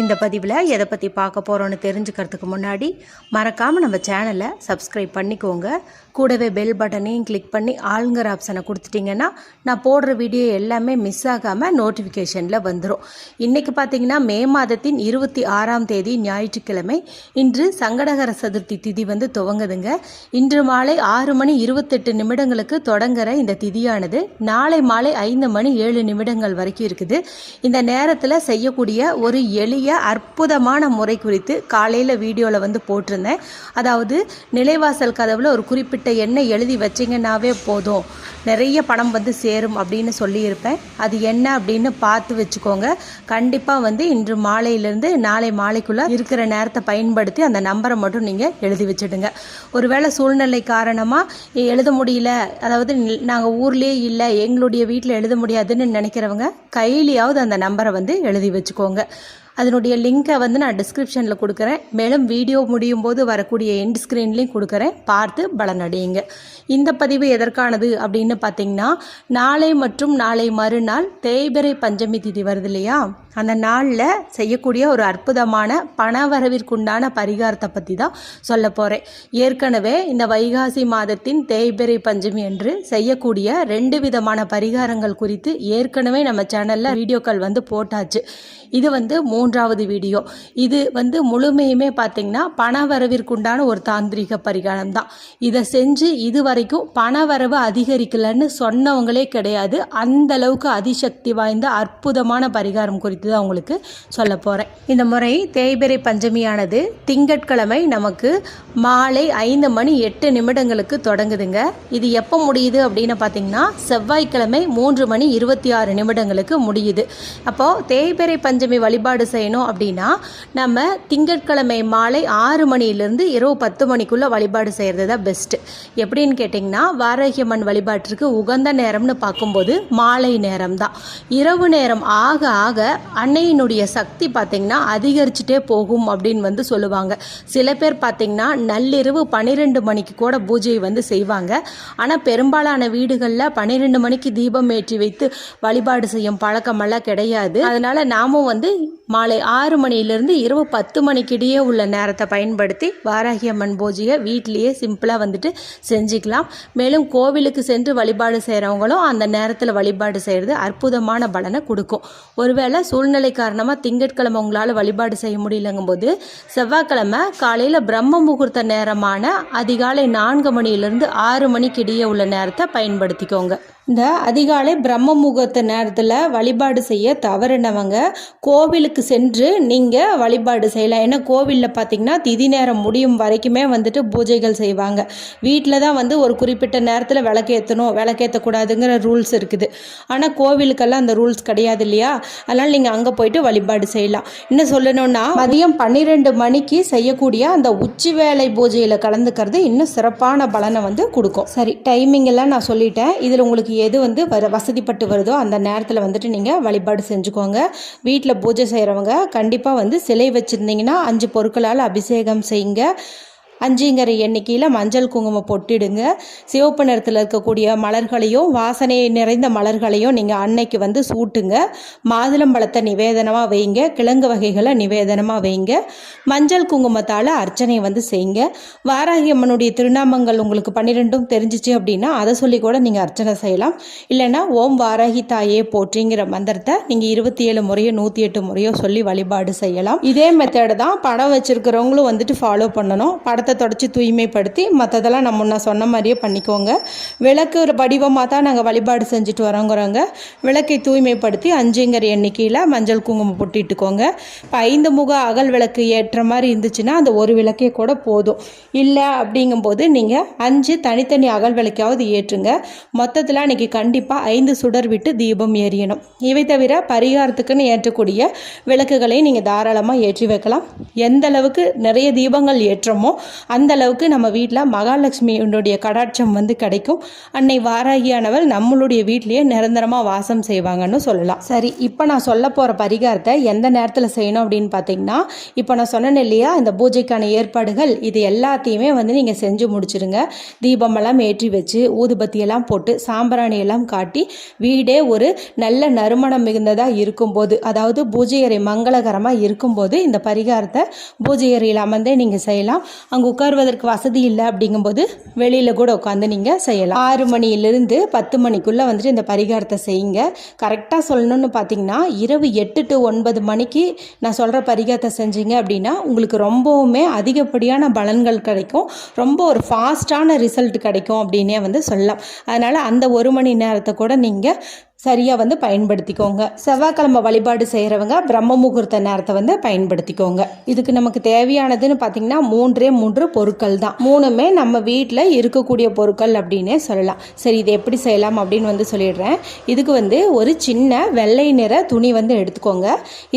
இந்த பதிவில் எதை பற்றி பார்க்க போகிறோன்னு தெரிஞ்சுக்கிறதுக்கு முன்னாடி மறக்காமல் நம்ம சேனலை சப்ஸ்கிரைப் பண்ணிக்கோங்க. கூடவே பெல் பட்டனையும் கிளிக் பண்ணி ஆளுங்கிற ஆப்ஷனை கொடுத்துட்டிங்கன்னா நான் போடுற வீடியோ எல்லாமே மிஸ் ஆகாமல் நோட்டிஃபிகேஷனில் வந்துடும் இன்றைக்கி பார்த்தீங்கன்னா மே மாதத்தின் இருபத்தி ஆறாம் தேதி ஞாயிற்றுக்கிழமை இன்று சங்கடகர சதுர்த்தி திதி வந்து துவங்குதுங்க. இன்று மாலை ஆறு மணி இருபத்தெட்டு நிமிடங்களுக்கு தொடங்குற இந்த திதியானது நாளை மாலை ஐந்து மணி ஏழு நிமிடங்கள் வரைக்கும் இருக்குது. இந்த நேரத்தில் செய்யக்கூடிய ஒரு எளிய அற்புதமான முறை குறித்து காலையில் வீடியோவில் வந்து போட்டிருந்தேன். அதாவது நிலைவாசல் கதவில் ஒரு குறிப்பிட்ட எண்ணெய் எழுதி வச்சிங்கன்னாவே போதும். நிறைய பணம் வந்து சேரும் அப்படின்னு சொல்லியிருப்பேன். அது என்ன அப்படின்னு பார்த்து வச்சுக்கோங்க. கண்டிப்பாக வந்து இன்று மாலையிலேருந்து நாளை மாலைக்குள்ளே இருக்கிற நேரத்தை பயன்படுத்தி அந்த நம்பரை மட்டும் நீங்கள் எழுதி வச்சுடுங்க. ஒருவேளை சூழ்நிலை காரணமாக எழுத முடியல. அதாவது நாங்கள் ஊர்லேயே இல்லை எங்களுடைய வீட்டில் எழுத முடியாதுன்னு நினைக்கிறவங்க கையிலையாவது அந்த நம்பரை வந்து எழுதி வச்சுக்கோங்க. அதனுடைய லிங்கை வந்து நான் டிஸ்கிரிப்ஷனில் கொடுக்குறேன். மேலும் வீடியோ முடியும் போது வரக்கூடிய எண்ட் ஸ்க்ரீன்லேயும் கொடுக்குறேன். பார்த்து பலனடையுங்க. இந்த பதிவு எதற்கானது அப்படின்னு பார்த்தீங்கன்னா நாளை மற்றும் நாளை மறுநாள் தேய்பிரை பஞ்சமி திதி வருது இல்லையா? அந்த நாளில் செய்யக்கூடிய ஒரு அற்புதமான பணவரவிற்குண்டான பரிகாரத்தை பற்றி தான் சொல்ல போகிறேன் ஏற்கனவே இந்த வைகாசி மாதத்தின் தேய்பிரை பஞ்சமி என்று செய்யக்கூடிய ரெண்டு விதமான பரிகாரங்கள் குறித்து ஏற்கனவே நம்ம சேனலில் வீடியோக்கள் வந்து போட்டாச்சு. இது வந்து மூன்றாவது வீடியோ. இது வந்து முழுமையுமே பார்த்திங்கன்னா பணவரவிற்குண்டான ஒரு தாந்திரிக பரிகாரம் தான் இதை செஞ்சு இது வரைக்கும் பணவரவு அதிகரிக்கலைன்னு சொன்னவங்களே கிடையாது. அந்த அளவுக்கு அதிசக்தி வாய்ந்த அற்புதமான பரிகாரம் குறித்து தான் உங்களுக்கு சொல்ல போகிறேன் இந்த முறை தேய்பிறை பஞ்சமியானது திங்கட்கிழமை நமக்கு மாலை ஐந்து மணி எட்டு நிமிடங்களுக்கு தொடங்குதுங்க. இது எப்போ முடியுது அப்படின்னு பார்த்தீங்கன்னா செவ்வாய்க்கிழமை மூன்று மணி இருபத்தி ஆறு நிமிடங்களுக்கு முடியுது. அப்போது தேய்பிறை பஞ்சமி வழிபாடு செய்யணும் அப்படின்னா நம்ம திங்கட்கிழமை மாலை ஆறு மணியிலேருந்து இரவு பத்து மணிக்குள்ளே வழிபாடு செய்கிறது தான் பெஸ்ட்டு எப்படின்னு கேட்டிங்கன்னா வாரகியம்மன் வழிபாட்டிற்கு உகந்த நேரம்னு பார்க்கும்போது மாலை நேரம் தான் இரவு நேரம் ஆக ஆக அன்னையினுடைய சக்தி பார்த்திங்கன்னா அதிகரிச்சுட்டே போகும் அப்படின்னு வந்து சொல்லுவாங்க. சில பேர் பார்த்திங்கன்னா நள்ளிரவு பன்னிரெண்டு மணிக்கு கூட பூஜை வந்து செய்வாங்க. ஆனால் பெரும்பாலான வீடுகளில் பன்னிரெண்டு மணிக்கு தீபம் ஏற்றி வைத்து வழிபாடு செய்யும் பழக்கமெல்லாம் கிடையாது. அதனால் நாமும் வந்து மாலை ஆறு மணியிலிருந்து இரவு பத்து மணிக்கிடையே உள்ள நேரத்தை பயன்படுத்தி வாராகி அம்மன் பூஜையை வீட்டிலேயே சிம்பிளாக வந்துட்டு செஞ்சுக்கலாம். மேலும் கோவிலுக்கு சென்று வழிபாடு செய்கிறவங்களும் அந்த நேரத்தில் வழிபாடு செய்கிறது அற்புதமான பலனை கொடுக்கும். ஒருவேளை சூழ்நிலை காரணமாக திங்கட்கிழமை உங்களால் வழிபாடு செய்ய முடியலங்கும்போது செவ்வாய்க்கிழமை காலையில் பிரம்ம முகூர்த்த நேரமான அதிகாலை நான்கு மணியிலிருந்து ஆறு மணிக்கு இடையே உள்ள நேரத்தை பயன்படுத்திக்கோங்க. இந்த அதிகாலை பிரம்ம முகூர்த்த நேரத்தில் வழிபாடு செய்ய தவறினவங்க கோவிலுக்கு சென்று நீங்கள் வழிபாடு செய்யலாம். ஏன்னா கோவிலில் பார்த்தீங்கன்னா திதி நேரம் முடியும் வரைக்குமே வந்துட்டு பூஜைகள் செய்வாங்க. வீட்டில் தான் வந்து ஒரு குறிப்பிட்ட நேரத்தில் விளக்கேற்றணும் விளக்கேற்றக்கூடாதுங்கிற ரூல்ஸ் இருக்குது. ஆனால் கோவிலுக்கெல்லாம் அந்த ரூல்ஸ் கிடையாது இல்லையா? அதனால் நீங்கள் அங்கே போயிட்டு வழிபாடு செய்யலாம். இன்னும் சொல்லணும்னா மதியம் பன்னிரெண்டு மணிக்கு செய்யக்கூடிய அந்த உச்சி வேலை பூஜையில் கலந்துக்கிறது இன்னும் சிறப்பான பலனை வந்து கொடுக்கும். சரி டைமிங் எல்லாம் நான் சொல்லிட்டேன். இதில் உங்களுக்கு எது வந்து வர வசதிப்பட்டு வருதோ அந்த நேரத்தில் வந்துட்டு நீங்கள் வழிபாடு செஞ்சுக்கோங்க. வீட்டில் பூஜை செய்கிறவங்க கண்டிப்பாக வந்து சிலை வச்சுருந்தீங்கன்னா அஞ்சு பொருட்களால் அபிஷேகம் செய்யுங்க. அஞ்சுங்கிற எண்ணிக்கையில் மஞ்சள் குங்குமம் பொட்டிடுங்க. சிவப்பு நிறத்தில் இருக்கக்கூடிய மலர்களையும் வாசனை நிறைந்த மலர்களையும் நீங்கள் அன்னைக்கு வந்து சூட்டுங்க. மாதுளம்பழத்தை நிவேதனமாக வைங்க. கிழங்கு வகைகளை நிவேதனமாக வைங்க. மஞ்சள் குங்குமத்தால் அர்ச்சனை வந்து செய்யுங்க. வாராகி அம்மனுடைய திருநாமங்கள் உங்களுக்கு பன்னிரெண்டும் தெரிஞ்சிச்சு அப்படின்னா அதை சொல்லி கூட நீங்கள் அர்ச்சனை செய்யலாம். இல்லைன்னா ஓம் வாராகி தாயே போற்றிங்கிற மந்திரத்தை நீங்கள் இருபத்தி ஏழு முறையோ நூற்றி எட்டு முறையோ சொல்லி வழிபாடு செய்யலாம். இதே மெத்தடு தான் படம் வச்சுருக்கிறவங்களும் வந்துட்டு ஃபாலோ பண்ணணும். படத்தை படத்தை தொடச்சி தூய்மைப்படுத்தி மற்றதெல்லாம் நம்ம முன்ன சொன்ன மாதிரியே பண்ணிக்கோங்க. விளக்கு ஒரு வடிவமாக தான் நாங்கள் வழிபாடு செஞ்சுட்டு வரோங்கிறவங்க விளக்கை தூய்மைப்படுத்தி அஞ்சுங்கிற எண்ணிக்கையில் மஞ்சள் குங்குமம் பொட்டிட்டுக்கோங்க. இப்போ ஐந்து முக அகல் விளக்கு ஏற்ற மாதிரி இருந்துச்சுன்னா அந்த ஒரு விளக்கே கூட போதும். இல்லை அப்படிங்கும்போது நீங்கள் அஞ்சு தனித்தனி அகல் விளக்காவது ஏற்றுங்க. மொத்தத்தில் அன்றைக்கி கண்டிப்பாக ஐந்து சுடர் விட்டு தீபம் எரியணும் இவை தவிர பரிகாரத்துக்குன்னு ஏற்றக்கூடிய விளக்குகளை நீங்கள் தாராளமாக ஏற்றி வைக்கலாம். எந்த அளவுக்கு நிறைய தீபங்கள் ஏற்றமோ அந்த அளவுக்கு நம்ம வீட்டில் மகாலட்சுமியினுடைய கடாட்சம் வந்து கிடைக்கும். அன்னை வாராகியானவள் நம்மளுடைய வீட்லேயே நிரந்தரமாக வாசம் செய்வாங்கன்னு சொல்லலாம். சரி இப்போ நான் சொல்ல போகிற பரிகாரத்தை எந்த நேரத்தில் செய்யணும் அப்படின்னு பார்த்தீங்கன்னா இப்போ நான் சொன்னேன் இல்லையா இந்த பூஜைக்கான ஏற்பாடுகள் இது எல்லாத்தையுமே வந்து நீங்கள் செஞ்சு முடிச்சிருங்க. தீபமெல்லாம் ஏற்றி வச்சு ஊதுபத்தியெல்லாம் போட்டு சாம்பிராணி எல்லாம் காட்டி வீடே ஒரு நல்ல நறுமணம் மிகுந்ததாக இருக்கும்போது அதாவது பூஜை அறை மங்களகரமாக இருக்கும்போது இந்த பரிகாரத்தை பூஜை அறையில் அமர்ந்தே நீங்கள் செய்யலாம். அங்கே உட்காருவதற்கு வசதி இல்லை அப்படிங்கும்போது வெளியில் கூட உட்காந்து நீங்கள் செய்யலாம். ஆறு மணியிலிருந்து பத்து மணிக்குள்ளே வந்துட்டு இந்த பரிகாரத்தை செய்யுங்க. கரெக்டாக சொல்லணும்னு பார்த்தீங்கன்னா இரவு எட்டு டு ஒன்பது மணிக்கு நான் சொல்கிற பரிகாரத்தை செஞ்சீங்க அப்படின்னா உங்களுக்கு ரொம்பவுமே அதிகப்படியான பலன்கள் கிடைக்கும். ரொம்ப ஒரு ஃபாஸ்ட்டான ரிசல்ட் கிடைக்கும் அப்படின்னே வந்து சொல்லலாம். அதனால் அந்த ஒரு மணி நேரத்தை கூட நீங்கள் சரியாக வந்து பயன்படுத்திக்கோங்க. செவ்வாய்க்கிழமை வழிபாடு செய்கிறவங்க பிரம்ம முகூர்த்த நேரத்தை வந்து பயன்படுத்திக்கோங்க. இதுக்கு நமக்கு தேவையானதுன்னு பார்த்தீங்கன்னா மூன்றே மூன்று பொருட்கள் தான். மூணுமே நம்ம வீட்டில் இருக்கக்கூடிய பொருட்கள் அப்படின்னே சொல்லலாம். சரி இது எப்படி செய்யலாம் அப்படின்னு வந்து சொல்லிடுறேன். இதுக்கு வந்து ஒரு சின்ன வெள்ளை நிற துணி வந்து எடுத்துக்கோங்க.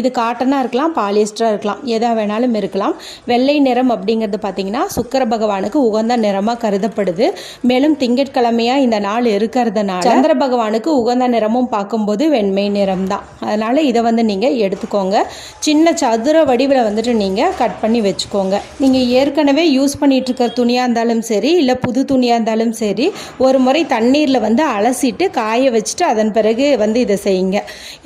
இது காட்டனாக இருக்கலாம் பாலிஸ்டராக இருக்கலாம் எதா வேணாலும் இருக்கலாம். வெள்ளை நிறம் அப்படிங்கிறது பார்த்தீங்கன்னா சுக்கர பகவானுக்கு உகந்த நிறமாக கருதப்படுது. மேலும் திங்கட்கிழமையாக இந்த நாள் இருக்கிறதுனால சந்திர பகவானுக்கு உகந்த நிறமும் பார்க்கும்போது வெண்மை நிறம் தான் அதனால் இதை வந்து நீங்கள் எடுத்துக்கோங்க. சின்ன சதுர வடிவில் வந்துட்டு நீங்கள் கட் பண்ணி வச்சுக்கோங்க. நீங்கள் ஏற்கனவே யூஸ் பண்ணிகிட்ருக்கிற துணியாக இருந்தாலும் சரி இல்லை புது துணியாக இருந்தாலும் சரி ஒரு முறை தண்ணீரில் வந்து அலசிட்டு காய வச்சுட்டு அதன் பிறகு வந்து இதை செய்யுங்க.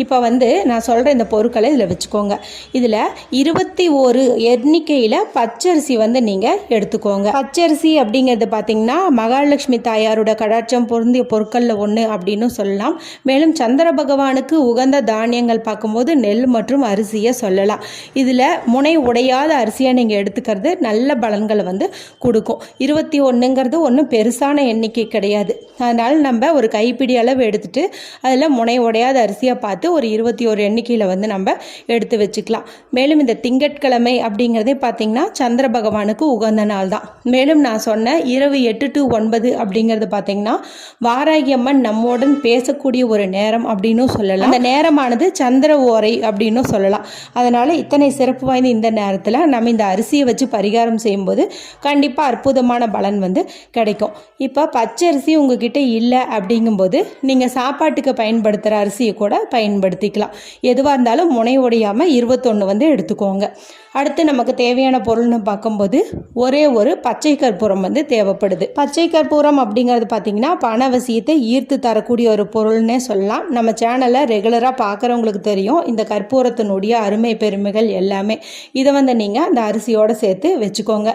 இப்போ வந்து நான் சொல்கிற இந்த பொருட்களை இதில் வச்சுக்கோங்க. இதில் இருபத்தி ஒரு எண்ணிக்கையில் பச்சரிசி வந்து நீங்கள் எடுத்துக்கோங்க. பச்சரிசி அப்படிங்கிறது பார்த்தீங்கன்னா மகாலட்சுமி தாயாரோட கடாட்சம் பொருந்திய பொருட்களில் ஒன்று அப்படின்னு சொல்லலாம். மேலும் சந்திர பகவானுக்கு உகந்த தானியங்கள் பார்க்கும்போது நெல் மற்றும் அரிசியை சொல்லலாம். இதில் முனை உடையாத அரிசியை நீங்கள் எடுத்துக்கிறது நல்ல பலன்களை வந்து கொடுக்கும். இருபத்தி ஒன்றுங்கிறது ஒன்றும் பெருசான எண்ணிக்கை கிடையாது. அதனால் நம்ம ஒரு கைப்பிடி அளவு எடுத்துகிட்டு அதில் முனை உடையாத அரிசியை பார்த்து ஒரு இருபத்தி ஒரு எண்ணிக்கையில் வந்து நம்ம எடுத்து வச்சுக்கலாம். மேலும் இந்த திங்கட்கிழமை அப்படிங்கிறதே பார்த்திங்கன்னா சந்திர பகவானுக்கு உகந்த நாள் தான். மேலும் நான் சொன்ன இரவு எட்டு டு ஒன்பது அப்படிங்கிறது பார்த்திங்கன்னா வாராகி அம்மன் நம்முடன் பேசக்கூடிய ஒரு நேரம் அப்படின்னும் சொல்லலாம். அந்த நேரமானது சந்திர ஓரை அப்படின்னும் சொல்லலாம். அதனால் இத்தனை சிறப்பு வாய்ந்த இந்த நேரத்தில் நம்ம இந்த அரிசியை வச்சு பரிகாரம் செய்யும்போது கண்டிப்பாக அற்புதமான பலன் வந்து கிடைக்கும். இப்போ பச்சரிசி உங்ககிட்ட இல்லை அப்படிங்கும்போது நீங்கள் சாப்பாட்டுக்கு பயன்படுத்துகிற அரிசியை கூட பயன்படுத்திக்கலாம். எதுவாக இருந்தாலும் முனை உடையாமல் இருபத்தொன்று வந்து எடுத்துக்கோங்க. அடுத்து நமக்கு தேவையான பொருள்னு பார்க்கும்போது ஒரே ஒரு பச்சை கற்பூரம் வந்து தேவைப்படுது. பச்சை கற்பூரம் அப்படிங்கிறது பார்த்தீங்கன்னா பணவசியத்தை ஈர்த்து தரக்கூடிய ஒரு பொருள்னே சொல்லலாம். நம்ம சேனலை ரெகுலராக பார்க்குறவங்களுக்கு தெரியும். இந்த கற்பூரத்தினுடைய அருமை பெருமைகள் எல்லாமே. இதை வந்து நீங்கள் அந்த அரிசியோடு சேர்த்து வச்சுக்கோங்க.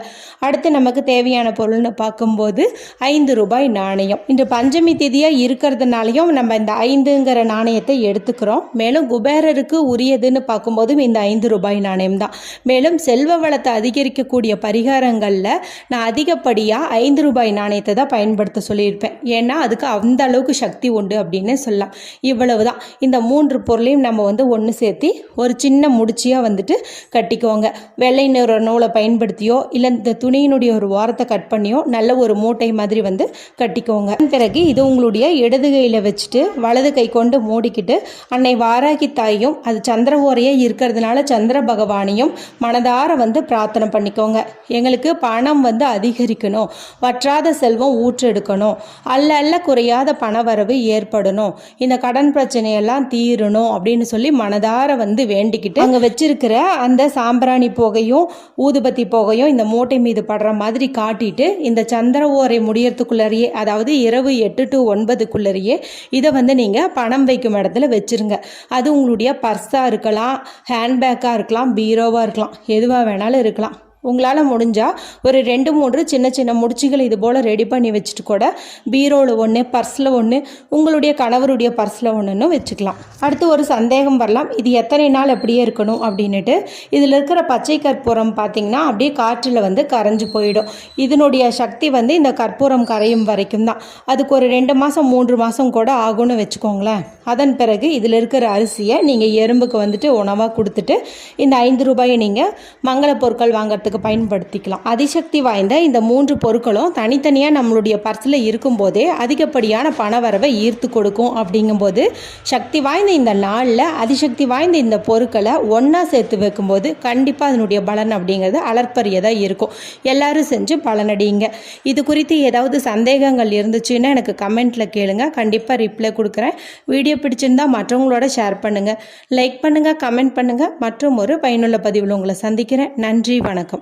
அடுத்து நமக்கு தேவையான பொருள்னு பார்க்கும்போது ஐந்து ரூபாய் நாணயம். இன்று பஞ்சமி திதியாக இருக்கிறதுனாலையும் நம்ம இந்த ஐந்துங்கிற நாணயத்தை எடுத்துக்கிறோம். மேலும் குபேரருக்கு உரியதுன்னு பார்க்கும்போதும் இந்த ஐந்து ரூபாய் நாணயம் தான். மேலும் செல்வ வளத்தை அதிகரிக்கக்கூடிய பரிகாரங்களில் நான் அதிகப்படியாக ஐந்து ரூபாய் நாணயத்தை தான் பயன்படுத்த சொல்லியிருப்பேன். ஏன்னா அதுக்கு அந்த அளவுக்கு சக்தி உண்டு அப்படின்னு சொல்லலாம். இவ்வளவு தான் இந்த மூன்று பொருளையும் நம்ம வந்து ஒன்று சேர்த்து ஒரு சின்ன முடிச்சியாக வந்துட்டு கட்டிக்குவோங்க வெள்ளை நிற நூலை பயன்படுத்தியோ இல்லை இந்த துணியினுடைய ஒரு ஓரத்தை கட் பண்ணியோ நல்ல ஒரு மூட்டை மாதிரி வந்து கட்டிக்கோங்க. பிறகு இது உங்களுடைய இடது கையில் வச்சுட்டு வலது கை கொண்டு மூடிக்கிட்டு அன்னை வாராகி தாயும் அது சந்திர ஓரையே இருக்கிறதுனால சந்திர பகவானையும் மனதார வந்து பிரார்த்தனை பண்ணிக்கோங்க. எங்களுக்கு பணம் வந்து அதிகரிக்கணும். வற்றாத செல்வம் ஊற்றெடுக்கணும். அல்ல அல்ல குறையாத பணவரவு ஏற்படணும். இந்த கடன் பிரச்சனையெல்லாம் தீரணும் அப்படின்னு சொல்லி மனதார வந்து வேண்டிக்கிட்டு அங்கே வச்சிருக்கிற அந்த சாம்பிராணி புகையும் ஊதுபத்தி புகையும் இந்த மூட்டை மீது படுற மாதிரி காட்டிட்டு இந்த சந்திர ஓரை முடியறதுக்குள்ளரையே அதாவது இரவு எட்டு டு ஒன்பதுக்குள்ளரையே இதை வந்து நீங்கள் பணம் வைக்கும் இடத்துல வச்சுருங்க. அது உங்களுடைய பர்ஸாக இருக்கலாம் ஹேண்ட்பேக்காக இருக்கலாம் பீரோவாக இருக்கலாம் எதுவாக வேணாலும் இருக்கலாம். உங்களால் முடிஞ்சால் ஒரு ரெண்டு மூன்று சின்ன சின்ன முடிச்சுகள் இது போல் ரெடி பண்ணி வச்சுட்டு கூட பீரோவில் ஒன்று பர்ஸில் ஒன்று உங்களுடைய கணவருடைய பர்ஸில் ஒன்றுன்னு வச்சுக்கலாம். அடுத்து ஒரு சந்தேகம் வரலாம். இது எத்தனை நாள் அப்படியே இருக்கணும் அப்படின்னுட்டு. இதில் இருக்கிற பச்சை கற்பூரம் பார்த்திங்கன்னா அப்படியே காற்றில் வந்து கரைஞ்சு போயிடும். இதனுடைய சக்தி வந்து இந்த கற்பூரம் கரையும் வரைக்கும் தான். அதுக்கு ஒரு ரெண்டு மாதம் மூன்று மாதம் கூட ஆகும்னு வச்சுக்கோங்களேன். அதன் பிறகு இதில் இருக்கிற அரிசியை நீங்கள் எறும்புக்கு வந்துட்டு உணவாக கொடுத்துட்டு இந்த ஐந்து ரூபாயை நீங்கள் மங்கள பொருட்கள் வாங்குறதுக்கு பண்ணுறதுக்கு பயன்படுத்திக்கலாம். அதிசக்தி வாய்ந்த இந்த மூன்று பொருட்களும் தனித்தனியாக நம்மளுடைய பர்ஸில் இருக்கும்போதே அதிகப்படியான பணவரவை ஈர்த்து கொடுக்கும். அப்படிங்கும்போது சக்தி வாய்ந்த இந்த நாளில் அதிசக்தி வாய்ந்த இந்த பொருட்களை ஒன்றா சேர்த்து வைக்கும்போது கண்டிப்பாக அதனுடைய பலன் அப்படிங்கிறது அலற்பரியதாக இருக்கும். எல்லாரும் செஞ்சு பலனடிங்க இது குறித்து ஏதாவது சந்தேகங்கள் இருந்துச்சுன்னா எனக்கு கமெண்ட்டில் கேளுங்க. கண்டிப்பாக ரிப்ளை கொடுக்குறேன். வீடியோ பிடிச்சிருந்தா மற்றவங்களோட ஷேர் பண்ணுங்கள் லைக் பண்ணுங்கள் கமெண்ட் பண்ணுங்கள் மற்றும் ஒரு பயனுள்ள பதிவில் உங்களை சந்திக்கிறேன். நன்றி வணக்கம்.